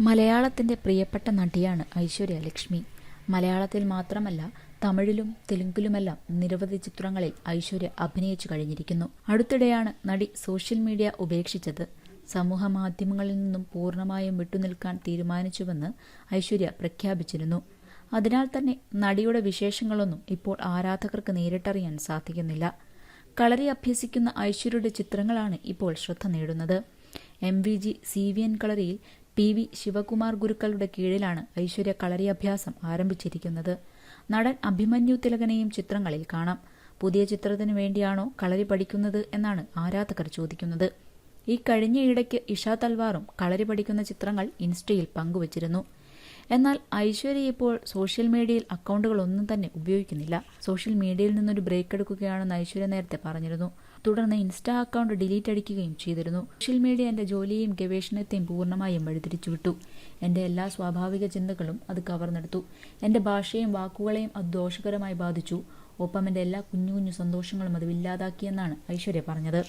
മലയാളത്തിന്റെ പ്രിയപ്പെട്ട നടിയാണ് ഐശ്വര്യ ലക്ഷ്മി. മലയാളത്തിൽ മാത്രമല്ല തമിഴിലും തെലുങ്കിലുമെല്ലാം നിരവധി ചിത്രങ്ങളിൽ ഐശ്വര്യ അഭിനയിച്ചു കഴിഞ്ഞിരിക്കുന്നു. അടുത്തിടെയാണ് നടി സോഷ്യൽ മീഡിയ ഉപേക്ഷിച്ചത്. സമൂഹ മാധ്യമങ്ങളിൽ നിന്നും പൂർണമായും വിട്ടുനിൽക്കാൻ തീരുമാനിച്ചുവെന്ന് ഐശ്വര്യ പ്രഖ്യാപിച്ചിരുന്നു. അതിനാൽ തന്നെ നടിയുടെ വിശേഷങ്ങളൊന്നും ഇപ്പോൾ ആരാധകർക്ക് നേരിട്ടറിയാൻ സാധിക്കുന്നില്ല. കളരി അഭ്യസിക്കുന്ന ഐശ്വര്യയുടെ ചിത്രങ്ങളാണ് ഇപ്പോൾ ശ്രദ്ധ നേടുന്നത്. M V G C V N കളരിയിൽ പി വി ശിവകുമാർ ഗുരുക്കളുടെ കീഴിലാണ് ഐശ്വര്യ കളരി അഭ്യാസം ആരംഭിച്ചിരിക്കുന്നത്. നടൻ അഭിമന്യു തിലകനെയും ചിത്രങ്ങളിൽ കാണാം. പുതിയ ചിത്രത്തിന് വേണ്ടിയാണോ കളരി പഠിക്കുന്നത് എന്നാണ് ആരാധകർ ചോദിക്കുന്നത്. ഈ കഴിഞ്ഞ ഇടയ്ക്ക് ഇഷ തൽവാറും കളരി പഠിക്കുന്ന ചിത്രങ്ങൾ ഇൻസ്റ്റയിൽ പങ്കുവച്ചിരുന്നു. എന്നാൽ ഐശ്വര്യ ഇപ്പോൾ സോഷ്യൽ മീഡിയയിൽ അക്കൗണ്ടുകളൊന്നും തന്നെ ഉപയോഗിക്കുന്നില്ല. സോഷ്യൽ മീഡിയയിൽ നിന്നൊരു ബ്രേക്ക് എടുക്കുകയാണെന്ന് ഐശ്വര്യ നേരത്തെ പറഞ്ഞിരുന്നു. തുടർന്ന് ഇൻസ്റ്റാ അക്കൗണ്ട് ഡിലീറ്റ് അടിക്കുകയും ചെയ്തിരുന്നു. സോഷ്യൽ മീഡിയ എന്റെ ജോലിയെയും ഗവേഷണത്തെയും പൂർണമായും വഴിതിരിച്ചു വിട്ടു എന്റെ എല്ലാ സ്വാഭാവിക ചിന്തകളും അത് കവർന്നെടുത്തു. എന്റെ ഭാഷയും വാക്കുകളെയും അത് ദോഷകരമായി ബാധിച്ചു. ഒപ്പം എന്റെ എല്ലാ കുഞ്ഞു കുഞ്ഞു സന്തോഷങ്ങളും അത് ഇല്ലാതാക്കിയെന്നാണ് ഐശ്വര്യ പറഞ്ഞത്.